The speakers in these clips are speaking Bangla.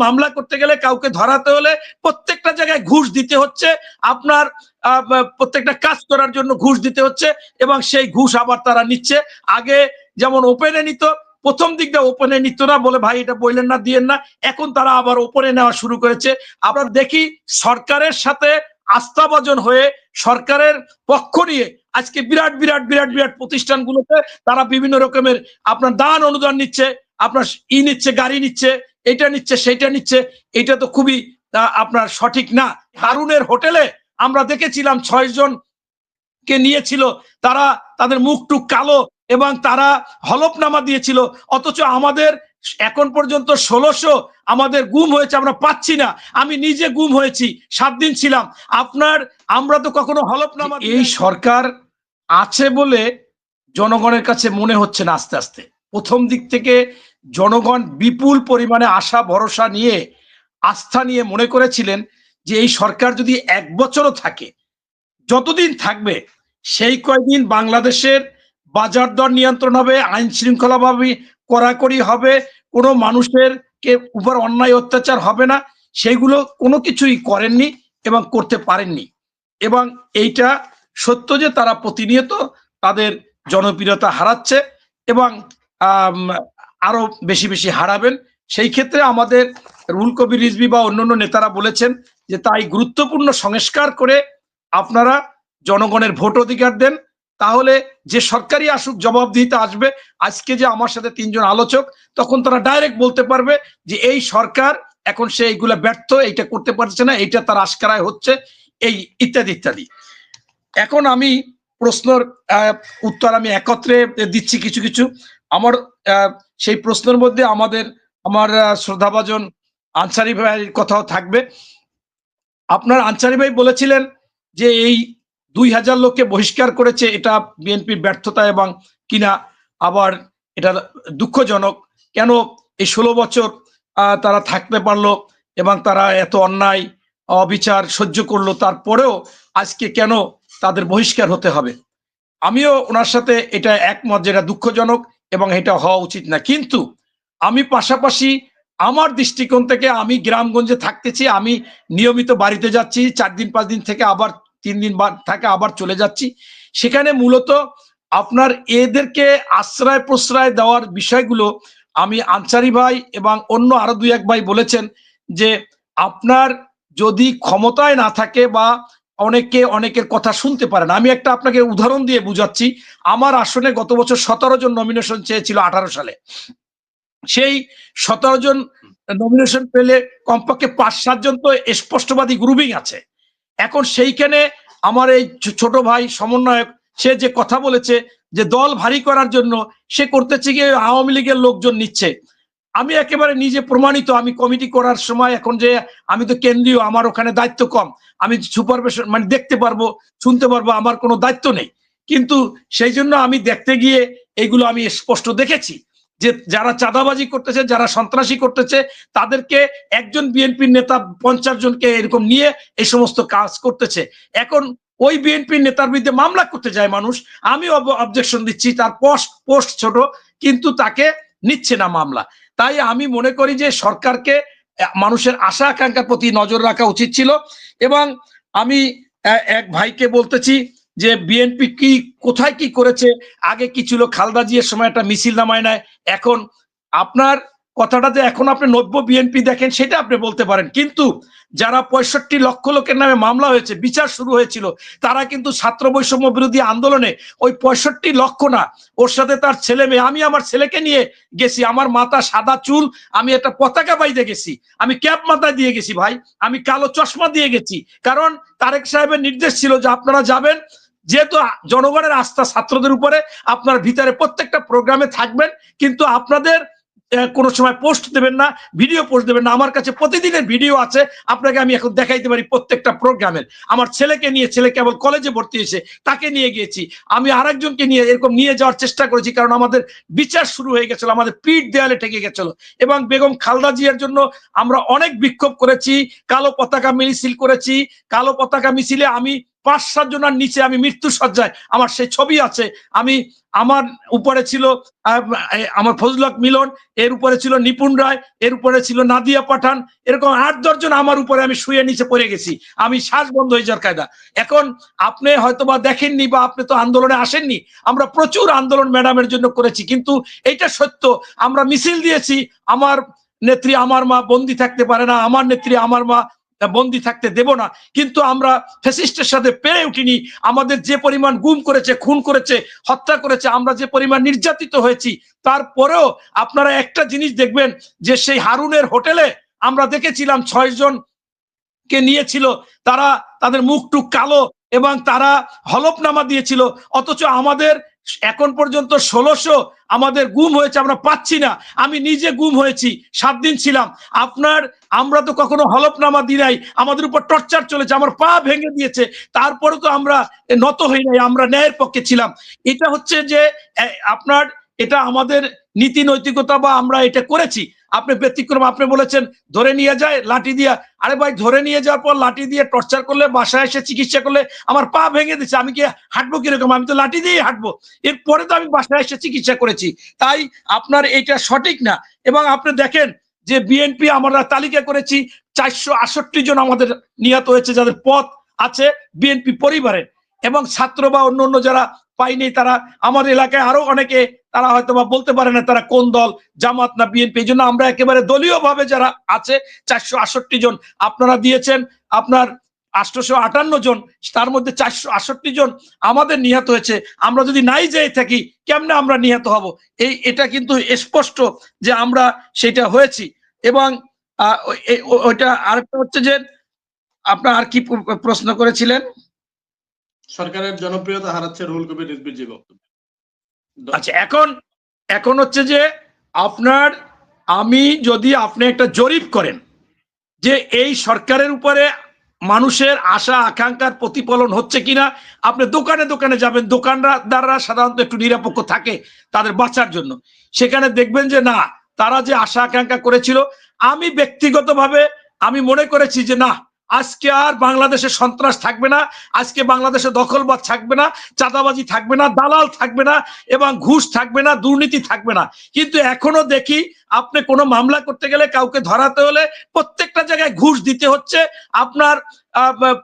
মামলা করতে গেলে কাউকে ধরাতে হলে প্রত্যেকটা জায়গায় ঘুষ দিতে হচ্ছে। আপনার প্রত্যেকটা কাজ করার জন্য ঘুষ দিতে হচ্ছে এবং সেই ঘুষ আবার তারা নিচ্ছে। আগে যেমন ওপেনে নিত, প্রথম দিকটা ওপেনে নিত না বলে, ভাই, এটা বললেন না, দিয়েন না। এখন তারা আবার ওপেনে নেওয়া শুরু করেছে। আমরা দেখি সরকারের সাথে আস্থাভাজন হয়ে সরকারের পক্ষ নিয়ে আজকে বিরাট বিরাট বিরাট বিরাট প্রতিষ্ঠানগুলোতে তারা বিভিন্ন রকমের আপনার দান অনুদান নিচ্ছে, আপনার ই নিচ্ছে, গাড়ি নিচ্ছে এটা নিচ্ছে সেইটা নিচ্ছে এটা তো খুবই আপনার সঠিক না। হারুনের হোটেলে আমরা দেখেছিলাম ছয় জন কে নিয়েছিল তারা তাদের মুখ টুক কালো এবং তারা হলফনামা দিয়েছিল অথচ আমাদের এখন পর্যন্ত ষোলোশো আমাদের গুম হয়েছে আমরা পাচ্ছি না। আমি নিজে গুম হয়েছি সাত দিন ছিলাম। আপনার আমরা তো কখনো হলফনামা এই সরকার আছে বলে জনগণের কাছে মনে হচ্ছে না আস্তে আস্তে। প্রথম দিক থেকে জনগণ বিপুল পরিমাণে আশা, ভরসা নিয়ে, আস্থা নিয়ে মনে করেছিলেন যে এই সরকার যদি এক বছরও থাকে, যতদিন থাকবে, সেই কয়দিন বাংলাদেশের বাজার দর নিয়ন্ত্রণ হবে, আইন শৃঙ্খলা ভাবে কড়াকড়ি হবে, কোনো মানুষের কে উপর অন্যায় অত্যাচার হবে না সেইগুলো কোনো কিছুই করেননি এবং করতে পারেননি। এবং এইটা সত্য যে তারা প্রতিনিয়ত তাদের জনপ্রিয়তা হারাচ্ছে এবং আরও বেশি বেশি হারাবেন। সেই ক্ষেত্রে আমাদের রুল কবির রিজবি বা অন্যান্য নেতারা বলেছেন যে, তাই গুরুত্বপূর্ণ সংস্কার করে আপনারা জনগণের ভোট অধিকার দেন। তাহলে যে সরকারি আসুক, জবাবদিহিতে আসবে। আজকে যে আমার সাথে তিনজন আলোচক, তখন তারা ডাইরেক্ট বলতে পারবে যে, এই সরকার এখন সে এইগুলা ব্যর্থ, এইটা করতে পারছে না, এইটা তার আশকারায় হচ্ছে, এই ইত্যাদি ইত্যাদি। এখন আমি প্রশ্নর উত্তর আমি একত্রে দিচ্ছি কিছু কিছু। আমার সেই প্রশ্নের মধ্যে আমাদের, আমার শ্রদ্ধাভাজন আনসারি ভাইয়ের কথাও থাকবে। আপনার আনসারি ভাই বলেছিলেন যে এই দুই হাজার লোককে বহিষ্কার করেছে, এটা বিএনপির ব্যর্থতা এবং কিনা আবার এটা দুঃখজনক। কেন এই ষোলো বছর তারা থাকতে পারল এবং তারা এত অন্যায়, অবিচার সহ্য করল, তারপরেও আজকে কেন তাদের বহিষ্কার হতে হবে? আমিও ওনার সাথে এটা একমত যেটা দুঃখজনক। এবং এটা হওয়া উচিত না। কিন্তু আমি পাশাপাশি আমার দৃষ্টিকোণ থেকে আমি গ্রামগঞ্জে থাকতেছি, আমি নিয়মিত বাড়িতে যাচ্ছি, চার দিন, পাঁচ দিন থেকে আবার, তিন দিন থাকে আবার চলে যাচ্ছি। সেখানে মূলত আপনার এদেরকে আশ্রয় প্রশ্রয় দেওয়ার বিষয়গুলো আমি আনসারি ভাই এবং অন্য আরও দুই এক ভাই বলেছেন যে, আপনার যদি ক্ষমতায় না থাকে বা অনেকে অনেকের কথা শুনতে পারেন আমি একটা আপনাকে উদাহরণ দিয়ে বুঝাচ্ছি। আমার আসনে গত বছর সতেরো জন নমিনেশন চেয়েছিল আঠারো সালে। সেই সতেরো জন নমিনেশন পেলে কমপক্ষে পাঁচ সাতজন তো স্পষ্টবাদী গ্রুপিং আছে। এখন সেইখানে আমার এই ছোট ভাই সমন্বয়ক, সে যে কথা বলেছে যে দল ভারী করার জন্য সে করতেছে গিয়ে আওয়ামী লীগের লোকজন নিচ্ছে। আমি একেবারে নিজে প্রমাণিত, আমি কমিটি করার সময় এখন যে আমি তো কেন্দ্রীয়, আমার ওখানে দায়িত্ব কম। আমি সুপারভিশন মানে দেখতে পারব, শুনতে পারব, আমার কোনো দায়িত্ব নেই। কিন্তু সেই জন্য আমি দেখতে গিয়ে এগুলো আমি স্পষ্ট দেখেছি যে যারা চাঁদাবাজি করতেছে, যারা সন্ত্রাসী করতেছে, তাদেরকে একজন বিএনপির নেতা পঞ্চাশ জনকে এরকম নিয়ে এই সমস্ত কাজ করতেছে। এখন ওই বিএনপির নেতার বিরুদ্ধে মামলা করতে যায় মানুষ, আমি অবজেকশন দিচ্ছি, তার পোস্ট পোস্ট ছোট, কিন্তু তাকে নিচ্ছে না মামলা। তাই আমি মনে করি যে সরকারকে মানুষের আশা আকাঙ্ক্ষার প্রতি নজর রাখা উচিত ছিল। এবং আমি এক ভাইকে বলতেছি যে বিএনপি কি, কোথায় কি করেছে? আগে কি ছিল? খালদা জিয়ার সময় একটা মিছিল নামায় নেয় এখন আপনার কথাটা যে এখন আপনি নব্য বিএনপি দেখেন, সেটা আপনি বলতে পারেন। কিন্তু যারা পঁয়ষট্টি লক্ষ লোকের নামে মামলা হয়েছে, বিচার শুরু হয়েছিল, তারা কিন্তু ছাত্র বৈষম্য বিরোধী আন্দোলনে ওই পঁয়ষট্টি লক্ষ না, ওর সাথে তার ছেলে মেয়ে, আমি আমার ছেলেকে নিয়ে গেছি, আমার মাথা সাদা চুল, আমি একটা পতাকা বাইতে গেছি, আমি ক্যাপ মাথায় দিয়ে গেছি ভাই, আমি কালো চশমা দিয়ে গেছি। কারণ তারেক সাহেবের নির্দেশ ছিল যে আপনারা যাবেন, যেহেতু জনগণের আস্থা ছাত্রদের উপরে, আপনার ভিতরে প্রত্যেকটা প্রোগ্রামে থাকবেন, কিন্তু আপনাদের কোনো সময় পোস্ট দেবেন না ভিডিও পোস্ট দেবেন না। আমার কাছে প্রতিদিনের ভিডিও আছে, আপনাকে আমি এখন দেখাইতে পারি প্রত্যেকটা প্রোগ্রামের আমার ছেলেকে নিয়ে, ছেলে কেবল কলেজে ভর্তি হয়েছে, তাকে নিয়ে গিয়েছি। আমি আরেকজনকে নিয়ে এরকম নিয়ে যাওয়ার চেষ্টা করেছি, কারণ আমাদের বিচার শুরু হয়ে গেছিল, আমাদের পিঠ দেয়ালে ঠেকে গেছিল। এবং বেগম খালদা জিয়ার জন্য আমরা অনেক বিক্ষোভ করেছি, কালো পতাকা মিছিল করেছি, কালো পতাকা মিছিলে আমি পাঁচ, সাত জনের নিচে আমি মৃত্যু সজ্জায় আমার সেই ছবি আছে। আমি আমার উপরে ছিল আমার ফজল হক মিলন, এর উপরে ছিল নিপুণ রায়, এর উপরে ছিল নাদিয়া পাঠান, এরকম আট দশজন আমার উপরে আমি শুয়ে নিচে পড়ে গেছি। আমি শ্বাস বন্ধ হয়ে যাওয়ার কায়দা। এখন আপনি হয়তোবা দেখেননি বা আপনি তো আন্দোলনে আসেননি, আমরা প্রচুর আন্দোলন ম্যাডামের জন্য করেছি, কিন্তু এটা সত্য, আমরা মিছিল দিয়েছি, আমার নেত্রী আমার মা বন্দি থাকতে পারে না, আমার নেত্রী আমার মা বন্দি থাকতে দেব না। কিন্তু আমরা ফেসিস্টের সাথে পেরে উঠিনি। আমাদের যে পরিমাণ গুম করেছে, খুন করেছে, হত্যা করেছে, আমরা যে পরিমাণ নির্যাতিত হয়েছি, তারপরেও আপনারা একটা জিনিস দেখবেন যে সেই হারুনের হোটেলে আমরা দেখেছিলাম ছয় জন কে নিয়েছিল। তারা তাদের মুখ টুক কালো এবং তারা হলফনামা দিয়েছিল। অথচ আমাদের এখন পর্যন্ত ষোলোশো আমাদের গুম হয়েছে, আমরা পাচ্ছি না। আমি নিজে গুম হয়েছি, সাত দিন ছিলাম। আপনার, আমরা তো কখনো হলফনামা দি নাই, আমাদের উপর টর্চার চলেছে, আমার পা ভেঙে দিয়েছে তারপরে তো আমরা নত হই নাই, আমরা ন্যায়ের পক্ষে ছিলাম। এটা হচ্ছে যে আপনার, এটা আমাদের নীতি নৈতিকতা বা আমরা এটা করেছি। আপনি ব্যতিক্রম, আপনি বলেছেন, ধরে নিয়ে যায়, লাঠি দিয়া। আরে ভাই, ধরে নিয়ে যাওয়ার পর লাঠি দিয়ে টর্চার করলে, বাসায় এসে চিকিৎসা করলে আমার পা ভেঙে দিচ্ছে, আমি কি হাঁটবো কীরকম? আমি তো লাঠি দিয়েই হাঁটবো। এরপরে তো আমি বাসায় এসে চিকিৎসা করেছি। তাই আপনার এটা সঠিক না। এবং আপনি দেখেন যে বিএনপি আমরা তালিকা করেছি, চারশো আষট্টি জন আমাদের নিহত হয়েছে, যাদের পথ আছে বিএনপি পরিবারের। এবং ছাত্র বা অন্য অন্য যারা পাইনি তারা আমার এলাকায় আরও অনেকে তারা হয়তো বা বলতে পারে না তারা কোন দল, জামাত না বিএনপি, এই জন্য আমরা একেবারে দলীয় ভাবে যারা আছে, চারশো আষট্টি জন, আপনারা দিয়েছেন আপনার আটশোশো আটান্ন জন, তার মধ্যে চারশো আষট্টি জন আমাদের নিহত হয়েছে। আমরা যদি নাই যেয়ে থাকি, কেমনে আমরা নিহত হব? এই, এটা কিন্তু স্পষ্ট যে আমরা সেটা হয়েছি। এবং ওইটা আরেকটা হচ্ছে যে আপনার আর কি প্রশ্ন করেছিলেন? সরকারের জনপ্রিয়তা হারাচ্ছে রুহুল কবির রিজভির যে বক্তব্য। আচ্ছা এখন এখন হচ্ছে যে আপনার, আমি যদি আপনি একটা জরিপ করেন যে এই সরকারের উপরে মানুষের আশা, আকাঙ্ক্ষার প্রতিফলন হচ্ছে কিনা, আপনি দোকানে দোকানে যাবেন, দোকানদাররা সাধারণত একটু নিরাপক্ষ থাকে তাদের বাঁচার জন্য। সেখানে দেখবেন যে না, তারা যে আশা, আকাঙ্ক্ষা করেছিল, আমি ব্যক্তিগতভাবে, আমি মনে করেছি যে না আজকে আর বাংলাদেশে সন্ত্রাস থাকবে না, আজকে বাংলাদেশে দখলবাদ থাকবে না, চাঁদাবাজি থাকবে না, দালাল থাকবে না এবং ঘুষ থাকবে না, দুর্নীতি থাকবে না। কিন্তু এখনও দেখি আপনি কোনো মামলা করতে গেলে কাউকে ধরাতে হলে প্রত্যেকটা জায়গায় ঘুষ দিতে হচ্ছে, আপনার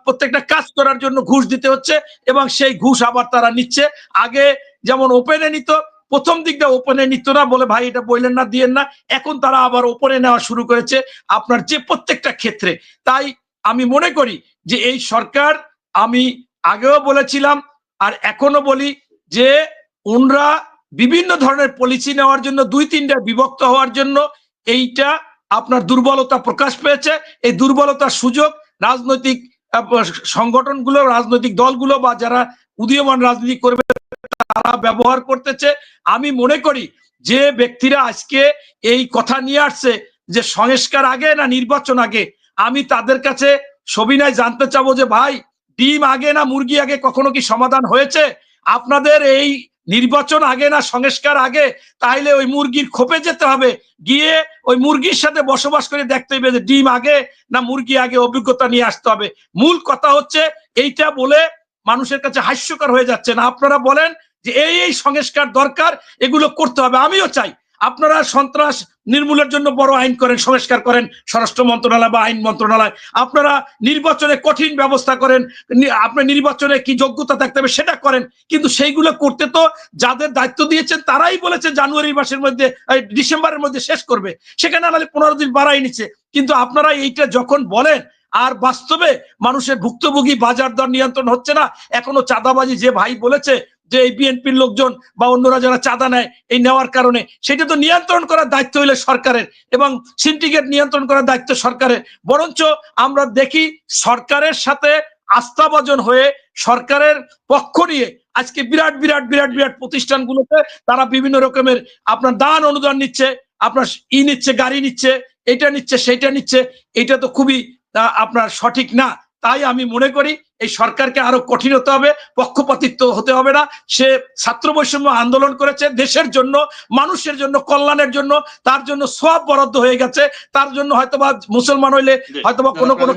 প্রত্যেকটা কাজ করার জন্য ঘুষ দিতে হচ্ছে এবং সেই ঘুষ আবার তারা নিচ্ছে। আগে যেমন ওপেনে নিত, প্রথম দিকটা ওপেনে নিত না বলে, ভাই, এটা বললেন না, দিয়েন না। এখন তারা আবার ওপেনে নেওয়া শুরু করেছে আপনার যে প্রত্যেকটা ক্ষেত্রে। তাই আমি মনে করি যে এই সরকার, আমি আগেও বলেছিলাম আর এখনও বলি যে ওনরা বিভিন্ন ধরনের পলিসি নেওয়ার জন্য, দুই তিনটা বিভক্ত হওয়ার জন্য এইটা আপনার দুর্বলতা প্রকাশ পেয়েছে। এই দুর্বলতার সুযোগ রাজনৈতিক সংগঠনগুলো, রাজনৈতিক দলগুলো বা যারা উদীয়মান রাজনীতি করবে তারা ব্যবহার করতেছে। আমি মনে করি যে ব্যক্তিরা আজকে এই কথা নিয়ে আসছে যে সংস্কার আগে না নির্বাচন আগে? আমি তাদের কাছে সবিনয় জানতে চাবো যে ভাই, ডিম আগে না মুরগি আগে কখনো কি সমাধান হয়েছে? আপনাদের এই নির্বাচন আগে না সংস্কার আগে তাইলে ওই মুরগির খোপে যেতে হবে। গিয়ে ওই মুরগির সাথে বসবাস করে দেখতে হবে যে ডিম আগে না মুরগি আগে অভিজ্ঞতা নিয়ে আসতে হবে। মূল কথা হচ্ছে এইটা বলে মানুষের কাছে হাস্যকর হয়ে যাচ্ছে না? আপনারা বলেন যে এই এই সংস্কার দরকার, এগুলো করতে হবে। আমিও চাই। আপনারা সন্ত্রাস নির্মূলের জন্য বড় আইন করেন, সংস্কার করেন স্বরাষ্ট্র মন্ত্রণালয় বা আইন মন্ত্রণালয়। আপনারা নির্বাচনে কঠিন ব্যবস্থা করেন আপনার নির্বাচনে কি যোগ্যতা থাকতে হবে সেটা করেন, কিন্তু সেইগুলো করতে তো যাদের দায়িত্ব দিয়েছেন তারাই বলেছে জানুয়ারি মাসের মধ্যে ডিসেম্বরের মধ্যে শেষ করবে। সেখানে নাহলে পনেরো দিন বাড়াই নিচ্ছে। কিন্তু আপনারা এইটা যখন বলেন, আর বাস্তবে মানুষের ভুক্তভোগী বাজার দর নিয়ন্ত্রণ হচ্ছে না, এখনও চাঁদাবাজি যে ভাই বলেছে যে এই বিএনপির লোকজন বা অন্যরা যারা চাঁদা নেয় এই নেওয়ার কারণে, সেটা তো নিয়ন্ত্রণ করার দায়িত্ব হইলে সরকারের এবং সিন্ডিকেট নিয়ন্ত্রণ করার দায়িত্ব সরকারের। বরঞ্চ আমরা দেখি সরকারের সাথে আস্থাভাজন হয়ে সরকারের পক্ষ নিয়ে আজকে বিরাট বিরাট বিরাট বিরাট প্রতিষ্ঠানগুলোতে তারা বিভিন্ন রকমের আপনার দান অনুদান নিচ্ছে, আপনার ই নিচ্ছে, গাড়ি নিচ্ছে, এটা নিচ্ছে, সেটা নিচ্ছে, এটা তো খুবই আপনার সঠিক না। তাই আমি মনে করি এই সরকারকে আরও কঠিন হতে হবে পক্ষপাতিত্ব হতে হবে না। সে ছাত্র বৈষম্য আন্দোলন করেছে দেশের জন্য মানুষের জন্য কল্যাণের জন্য তার জন্য সব বরাদ্দ হয়ে গেছে। তার জন্য হয়তোবা মুসলমান হইলে। হয়তোবা কোনো কোনো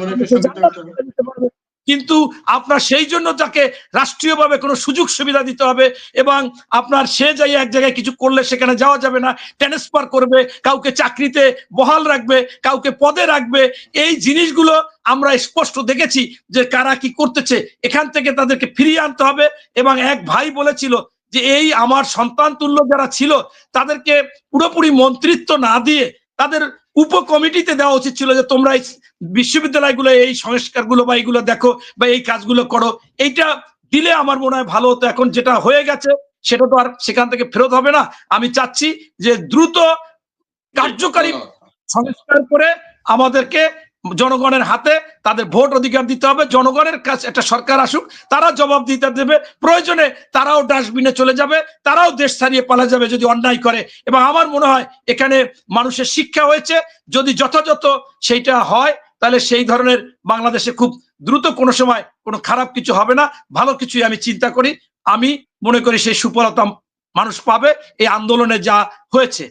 কিন্তু আপনার সেই জন্য তাকে রাষ্ট্রীয়ভাবে কোনো সুযোগ সুবিধা দিতে হবে এবং আপনার সে যাই এক জায়গায় কিছু করলে সেখানে যাওয়া যাবে না ট্রান্সফার করবে, কাউকে চাকরিতে বহাল রাখবে, কাউকে পদে রাখবে, এই জিনিসগুলো আমরা স্পষ্ট দেখেছি যে কারা কি করতেছে। এখান থেকে তাদেরকে ফিরিয়ে আনতে হবে এবং এক ভাই বলেছিল যে এই আমার সন্তান তুল্য যারা ছিল, তাদেরকে পুরোপুরি মন্ত্রিত্ব না দিয়ে তাদের উপকমিটিতে দেওয়া উচিত ছিল যে তোমরা এই বিশ্ববিদ্যালয়গুলো এই সংস্কারগুলো বা এইগুলো দেখো বা এই কাজগুলো করো। এইটা দিলে আমার মনে হয় ভালো হতো। এখন যেটা হয়ে গেছে সেটা তো আর সেখান থেকে ফেরত হবে না। আমি চাচ্ছি যে দ্রুত কার্যকারী সংস্কার করে আমাদেরকে জনগণের হাতে তাদের ভোট অধিকার দিতে হবে। জনগণের কাছে একটা সরকার আসুক, তারা জবাব দিতে দেবে। প্রয়োজনে তারাও ডাস্টবিনে চলে যাবে, তারাও দেশ ছাড়িয়ে পালা যাবে যদি অন্যায় করে। এবং আমার মনে হয় এখানে মানুষের শিক্ষা হয়েছে, যদি যথাযথ সেইটা হয়, তাহলে সেই ধরনের বাংলাদেশে খুব দ্রুত কোনো সময় কোনো খারাপ কিছু হবে না। ভালো কিছুই আমি চিন্তা করি। আমি মনে করি সেই সুফলতা মানুষ পাবে। এই আন্দোলনে যা হয়েছে।